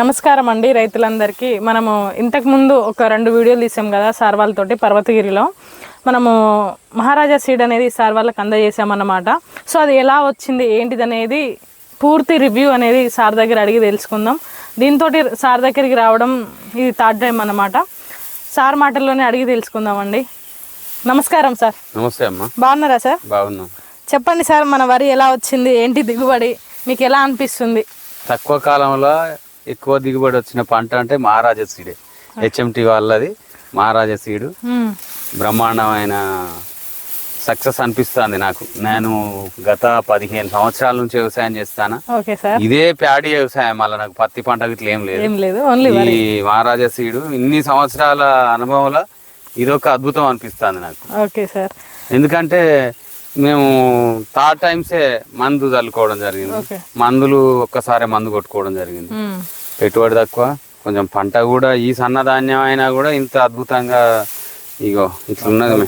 నమస్కారం అండి రైతులందరికీ. మనము ఇంతకు ముందు ఒక రెండు వీడియోలు తీసాం కదా సార్ వాళ్ళతోటి పర్వతగిరిలో. మనము మహారాజా సీడ్ అనేది సార్ వాళ్ళకి అందజేసామన్నమాట సో అది ఎలా వచ్చింది ఏంటిది అనేది పూర్తి రివ్యూ అనేది సార్ దగ్గర అడిగి తెలుసుకుందాం. దీంతో సార్ దగ్గరికి రావడం ఇది థర్డ్ టైం అన్నమాట. సార్ మాటల్లోనే అడిగి తెలుసుకుందామండి నమస్కారం సార్. నమస్తే అమ్మా. బాగున్నారా సార్? బాగున్నాం. చెప్పండి సార్ మన వరి ఎలా వచ్చింది ఏంటి దిగుబడి మీకు ఎలా అనిపిస్తుంది? తక్కువ కాలంలో ఎక్కువ దిగుబడి వచ్చిన పంట అంటే మహారాజా సీడే. హెచ్ఎంటి వాళ్ళది మహారాజా సీడు. బ్రహ్మాండమైన సక్సెస్ అనిపిస్తుంది నాకు. నేను గత పదిహేను సంవత్సరాల నుంచి వ్యవసాయం చేస్తాను. ఇదే ప్యాడీ వ్యవసాయం మళ్ళీ నాకు పత్తి పంట ఇట్లా ఏం లేదు. ఈ మహారాజా సీడు ఇన్ని సంవత్సరాల అనుభవంలో ఇదొక అద్భుతం అనిపిస్తుంది నాకు. Okay sir. ఎందుకంటే మేము థర్డ్ టైమ్సే మందు చల్లుకోవడం జరిగింది. మందులు ఒక్కసారి మందు కొట్టుకోవడం జరిగింది. మ్మ్. పెట్టుబడి తక్కువ. కొంచెం పంట కూడా ఈ సన్నధాన్యం అయినా కూడా ఇంత అద్భుతంగా ఇగో ఇట్లా ఉన్నది మే.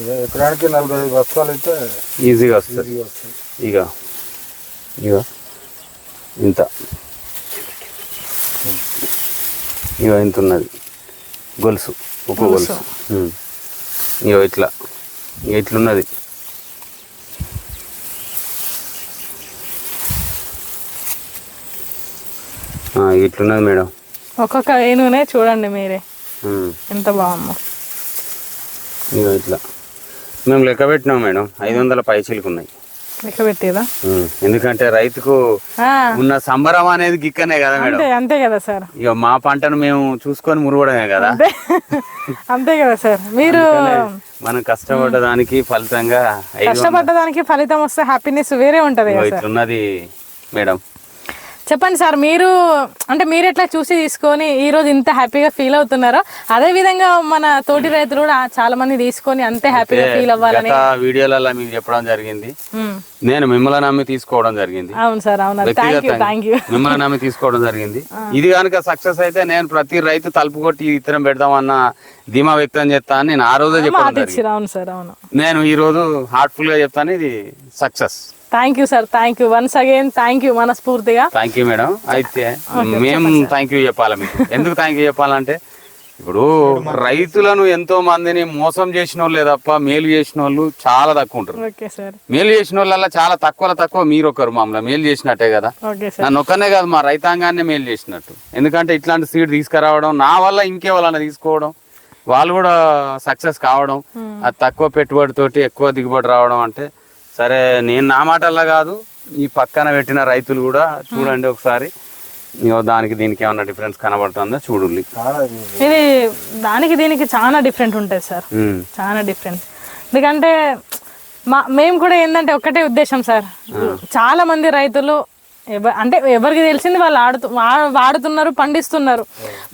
ఇక ఎకరానికి నలభై ఐదు బస్తాలు అయితే ఈజీగా వస్తుంది. ఈజీగా వస్తాయి ఇగో. ఇగో. ఇంత. ఇగో ఇంత ఉన్నది గొలుసు. ఒక గొలుసు. ఇగో ఇట్లా. ఇగ ఇట్లున్నది ఆ, ఇట్లున్నది మేడం. ఒక్కొక్క ఏనుగునే చూడండి మీరే. ఎంత బాగుందో. ఇగో ఇట్లా. మేము లెక్క పెట్టినాం మేడం ఐదు వందల పైచీలకు ఉన్నాయి లెక్క పెట్టేదా. ఎందుకంటే రైతుకు ఉన్న సంబరం అనేది గిక్కనే కదా మేడం. అంతే కదా సార్. ఇక మా పంటను మేము చూసుకొని మురుగడమే కదా. అంతే. కదా సార్. మీరు మనం కష్టపడ్డ దానికి ఫలితంగా కష్టపడ్డదానికి ఫలితం వస్తే హ్యాపీనెస్ వేరే ఉంటది ఇట్లున్నది మేడం. చెప్పండి సార్ మీరు అంటే మీరు ఎట్లా చూసి తీసుకొని ఈ రోజు ఇంత హ్యాపీగా ఫీల్ అవుతున్నారో అదే విధంగా మన తోటి రైతులు కూడా చాలా మంది తీసుకొని అంతే హ్యాపీగా ఫీల్ అవ్వాలని. వీడియోలలో మీకు చెప్పడం జరిగింది. నేను మిమ్మల్ని నమ్మి తీసుకోవడం జరిగింది. అవును సార్ అవును. థ్యాంక్ యూ వ్యక్తిగతంగా థ్యాంక్ యూ మిమ్మల్ని నమ్మి తీసుకోవడం జరిగింది. ఇది కనుక సక్సెస్ అయితే నేను ప్రతి రైతు తలుపు కొట్టి విత్తనం పెడదామన్న ధీమా వ్యక్తం చేస్తా అని నేను ఆ రోజే అవును సార్ అవును. నేను ఈ రోజు హార్ట్ఫుల్గా చెప్తాను ఇది success thank you sir thank you once again thank you మనస్ఫూర్తిగా. థ్యాంక్ యూ మేడం అయితే మేము థ్యాంక్ యూ చెప్పాలి మీకు? ఎందుకు థ్యాంక్ యూ చెప్పాలంటే ఇప్పుడు రైతులను ఎంతో మందిని మోసం చేసిన వాళ్ళు తప్ప మేలు చేసిన వాళ్ళు చాలా తక్కువ ఉంటారు. ఓకే సార్ మేలు చేసిన వాళ్ళ చాలా తక్కువ తక్కువ మీరు ఒకరు మమ్మల్ని మేలు చేసినట్టే కదా? ఓకే సార్ నన్ను ఒక్కనే కాదు మా రైతాంగాన్ని మేలు చేసినట్టు. ఎందుకంటే ఇట్లాంటి సీడ్ తీసుకురావడం నా వల్ల ఇంకే వాళ్ళని తీసుకోవడం వాళ్ళు కూడా సక్సెస్ కావడం అది తక్కువ పెట్టుబడితోటి ఎక్కువ దిగుబడి రావడం అంటే సరే నేను నా మాటల్లో కాదు ఈ పక్కన పెట్టిన రైతులు కూడా చూడండి ఒకసారి. ఇగో దానికి దీనికి ఏమన్నా డిఫరెన్స్ కనబడుతుందా? చూడండి ఇది దానికి దీనికి చాలా డిఫరెంట్ ఉంటుంది సార్. చాలా డిఫరెంట్. ఎందుకంటే మా మేము కూడా ఏంటంటే ఒక్కటే ఉద్దేశం సార్. చాలా మంది రైతులు ఎవ- అంటే ఎవరికి తెలిసింది వాళ్ళు ఆడుతూ వాడుతున్నారు పండిస్తున్నారు.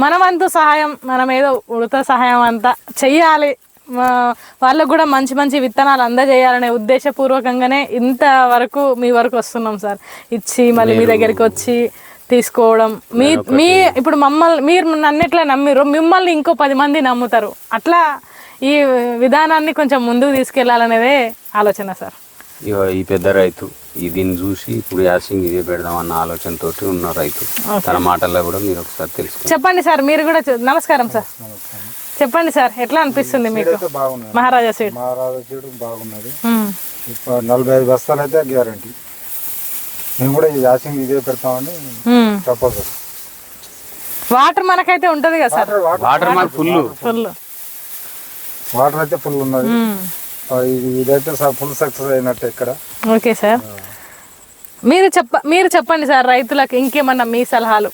మన వంతు సహాయం మనం ఏదో ఉడత సహాయం అంతా చెయ్యాలి వాళ్ళకు కూడా మంచి మంచి విత్తనాలు అందజేయాలనే ఉద్దేశపూర్వకంగానే ఇంత వరకు మీ వరకు వస్తున్నాం సార్. ఇచ్చి మళ్ళీ మీ దగ్గరికి వచ్చి తీసుకోవడం. మీ మీ ఇప్పుడు మమ్మల్ని మీరు నన్ను ఎట్లా నమ్మిరు మిమ్మల్ని ఇంకో పది మంది నమ్ముతారు. అట్లా ఈ విధానాన్ని కొంచెం ముందుకు తీసుకెళ్ళాలనేదే ఆలోచన సార్. ఇగో ఈ పెద్ద రైతు ఈ దీన్ని చూసి ఇప్పుడు యాసింగ్ ఇదే పెడదాం అన్న ఆలోచనతోటి ఉన్న రైతు. తన మాటల్లో కూడా మీరు ఒకసారి తెలుసుకోండి చెప్పండి సార్ మీరు కూడా నమస్కారం సార్. చెప్పండి సార్ ఎట్లా అనిపిస్తుంది మీకు? మహారాజా సీడ్. మహారాజా చెడు బాగున్నది. నలభై ఐదు బస్తాలు అయితే గ్యారంటీ. మేము కూడా ఈ యాసింగ్ ఇదే పెడతామని. ప్రపోజల్ వాటర్ మనకైతే ఉంటది కదా సార్. వాటర్ మాకు ఫుల్ ఫుల్ వాటర్ అయితే ఫుల్ ఉన్నది. ఇదైతే ఫుల్ సక్సెస్ అయినట్టు ఇక్కడ. Okay sir. మీరు చెప్ప మీరు చెప్పండి సార్ రైతులకు ఇంకేమన్నా మీ సలహాలు.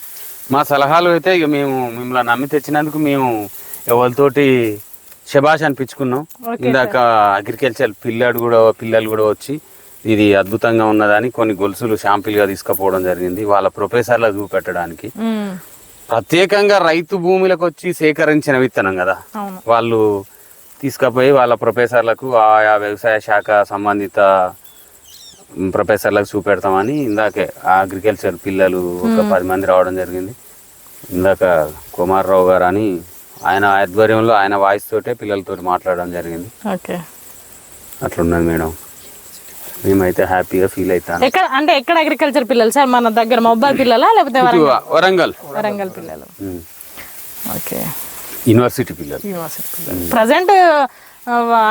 మా సలహాలు అయితే ఇక మేము మిమ్మల్ని నమ్మి తెచ్చినందుకు మేము ఎవరితోటి శబాష్ అనిపించుకున్నాం. ఇందాక అగ్రికల్చర్ పిల్లాడు కూడా పిల్లలు కూడా వచ్చి ఇది అద్భుతంగా ఉన్నదని కొన్ని గొలుసులు షాంపిల్గా తీసుకుపోవడం జరిగింది. వాళ్ళ ప్రొఫెసర్లకు చూపెట్టడానికి. ప్రత్యేకంగా రైతు భూములకు వచ్చి సేకరించిన విత్తనం కదా. వాళ్ళు తీసుకుపోయి వాళ్ళ ప్రొఫెసర్లకు ఆయా వ్యవసాయ శాఖ సంబంధిత ప్రొఫెసర్లకు చూపెడతామని ఇందాకే ఆ అగ్రికల్చర్ పిల్లలు ఒక పది మంది రావడం జరిగింది. ఇందాక కుమార్రావు గారు అని ఆయన ఆధ్వర్యంలో ఆయన వాయిస్ తోటే పిల్లలతోటి మాట్లాడడం జరిగింది. ఓకే. అట్లున్నది మేడం. మేమైతే హ్యాపీగా ఫీల్ అవుతాను ఎక్కడ అంటే ఎక్కడ అగ్రికల్చర్ పిల్లలు సార్? మన దగ్గర మొబైల్ పిల్లలా లేకపోతే వరంగల్? వరంగల్. పిల్లలు. ఓకే. యూనివర్సిటీ పిల్లలు. యూనివర్సిటీ పిల్లలు. ప్రజెంట్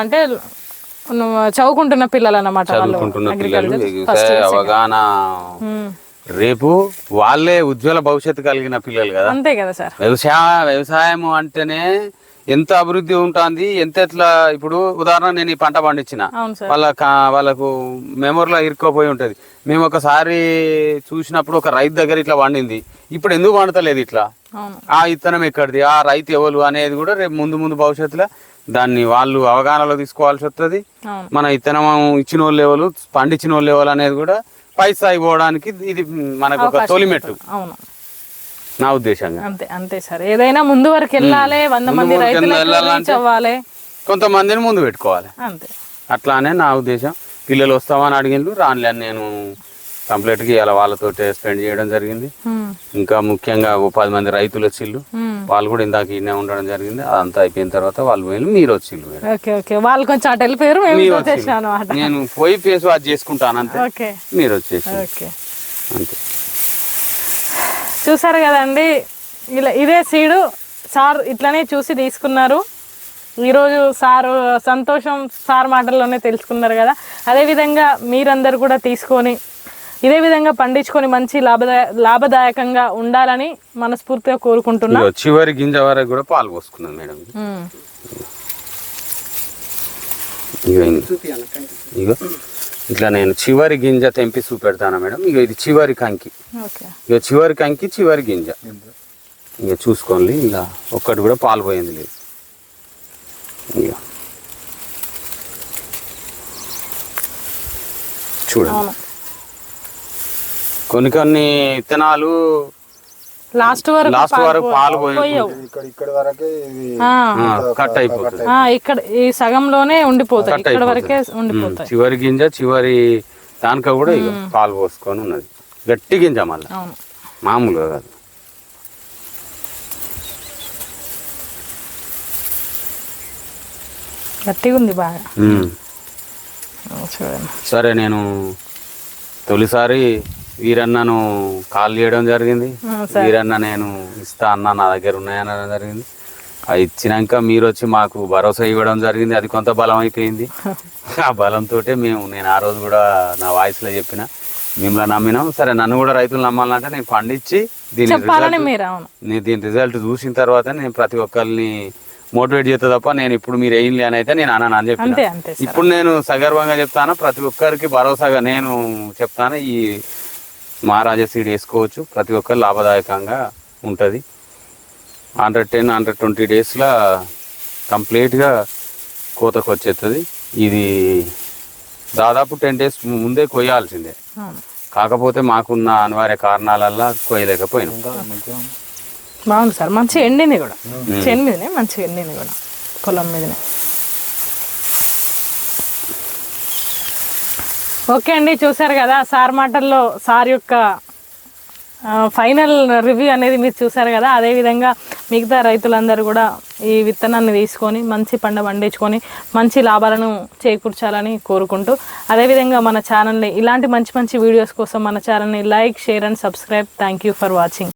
అంటే చదువుకుంటున్న పిల్లలు అన్నమాట చదువుకుంటున్న పిల్లలు అగ్రికల్చర్ ఫస్ట్ వ్యవసాయ అవగాహన రేపు వాళ్ళే ఉజ్వల భవిష్యత్తు కలిగిన పిల్లలు కదా. అంతే కదా సార్. వ్యవసాయ వ్యవసాయం అంటేనే ఎంత అభివృద్ధి ఉంటుంది ఎంత ఎట్లా ఇప్పుడు ఉదాహరణ నేను ఈ పంట పండించిన. వాళ్ళ వాళ్ళకు మెమొరీలో ఇరుక్కోపోయి ఉంటది. మేము ఒకసారి చూసినప్పుడు ఒక రైతు దగ్గర ఇట్లా పండింది. ఇప్పుడు ఎందుకు పండుతలేదు ఇట్లా? ఆ ఇత్తనం ఎక్కడిది? ఆ రైతు ఎవరు అనేది కూడా రేపు ముందు ముందు భవిష్యత్తులో దాన్ని వాళ్ళు అవగాహనలో తీసుకోవాల్సి వస్తుంది. మన ఇత్తనం ఇచ్చిన వాళ్ళు ఎవరు పండించిన వాళ్ళు ఎవరు అనేది కూడా పై స్థాయి పోవడానికి ఇది మనకు ఒక తొలిమెట్టు. అవును. నా ఉద్దేశంగా. అంతే అంతే సార్. ఏదైనా ముందు వరకు వెళ్ళాలి వంద మంది అవ్వాలి. కొంతమందిని ముందు పెట్టుకోవాలి. అంతే. అట్లానే నా ఉద్దేశం పిల్లలు వస్తామని అడిగిండ్రు రానులే నేను కంప్లీట్గా ఇలా వాళ్ళతో స్పెండ్ చేయడం జరిగింది. ఇంకా ముఖ్యంగా ఓ పది మంది రైతులు వచ్చిళ్ళు. ఉమ్. వాళ్ళు కూడా ఇందాక ఈయనే ఉండడం జరిగింది. అదంతా అయిపోయిన తర్వాత వాళ్ళు పోయి మీరు వచ్చిళ్ళు ఓకే వాళ్ళు కొంచెం అటు వెళ్ళిపోయారు నేను పోయి ఫేస్ వాష్ చేసుకుంటాను అంతే. మీరు వచ్చేసి ఓకే. అంతే. చూసారు కదండి ఇలా ఇదే సీడు సార్ ఇట్లనే చూసి తీసుకున్నారు. ఈరోజు సారు సంతోషం సార్ మాటల్లోనే తెలుసుకున్నారు కదా. అదేవిధంగా మీరందరూ కూడా తీసుకొని ఇదే విధంగా పండించుకొని మంచి లాభదాయ లాభదాయకంగా ఉండాలని మనస్ఫూర్తిగా కోరుకుంటున్నా. చివరి గింజ వరకు కూడా పాలు పోసుకున్నాను మేడం. ఇగో ఇట్లా నేను చివరి గింజ తెంపి చూపెడతాను మేడం? ఇక ఇది చివరి కంకి. ఓకే. ఇక చివరి కంకి చివరి గింజ. ఇక చూసుకోండి ఇలా ఒక్కటి కూడా పాలు పోయింది లేదు. ఇక చూడండి. కొన్ని కొన్ని విత్తనాలు లాస్ట్ వరకు లాస్ట్ వరకు పాలు పోయి పోయవు. ఇక్కడ ఇక్కడ వరకే ఇది ఆ, కట్ అయిపోతుంది ఆ, ఇక్కడ ఈ సగంలోనే ఉండిపోతాయి. ఇక్కడ వరకే ఉండిపోతాయి. చివరి గింజ చివరి దానిక కూడా పాలు పోసుకొని ఉన్నది. గట్టి గింజ మళ్ళీ. అవును. మామూలుగా కాదు. గట్టిగా ఉంది బాగా. సరే నేను తొలిసారి వీరన్నను కాల్ చేయడం జరిగింది. వీరన్న నేను ఇస్తా అన్న నా దగ్గర ఉన్నాయనడం జరిగింది. అది ఇచ్చినాక మీరు వచ్చి మాకు భరోసా ఇవ్వడం జరిగింది. అది కొంత బలం అయిపోయింది ఆ బలంతో మేము నేను ఆ రోజు కూడా నా వాయిస్లో చెప్పిన మిమ్మల్ని నమ్మినాం. సరే నన్ను కూడా రైతులు నమ్మాలంటే నేను పండించి దీని నేను దీని రిజల్ట్ చూసిన తర్వాత నేను ప్రతి ఒక్కరిని మోటివేట్ చేస్తా తప్ప నేను ఇప్పుడు మీరు వేయండి అని అయితే నేను అన్నాను అని సార్. ఇప్పుడు నేను సగర్వంగా చెప్తాను? ప్రతి ఒక్కరికి భరోసాగా నేను చెప్తాను? ఈ మహారాజా సీడ్ వేసుకోవచ్చు. ప్రతి ఒక్కరు లాభదాయకంగా ఉంటుంది. హండ్రెడ్ టెన్ హండ్రెడ్ ట్వంటీ డేస్లో కంప్లీట్గా కోతకు వచ్చేస్తుంది ఇది దాదాపు టెన్ డేస్ ముందే కొయ్యాల్సిందే. కాకపోతే మాకున్న అనివార్య కారణాలల్ల కొయ్యలేకపోయినాం. బాగుంది సార్. మంచి ఎండింది కూడా. చేను మీదనే మంచిగా ఎండింది కూడా. పొలం మీదనే. ఓకే అండి చూసారు కదా సార్ మాటల్లో సార్ యొక్క ఫైనల్ రివ్యూ అనేది మీరు చూసారు కదా అదేవిధంగా మిగతా రైతులందరూ కూడా ఈ విత్తనాన్ని తీసుకొని మంచి పంట పండించుకొని మంచి లాభాలను చేకూర్చాలని కోరుకుంటూ అదేవిధంగా మన ఛానల్ని ఇలాంటి మంచి మంచి వీడియోస్ కోసం మన ఛానల్ని like share and subscribe thank you for watching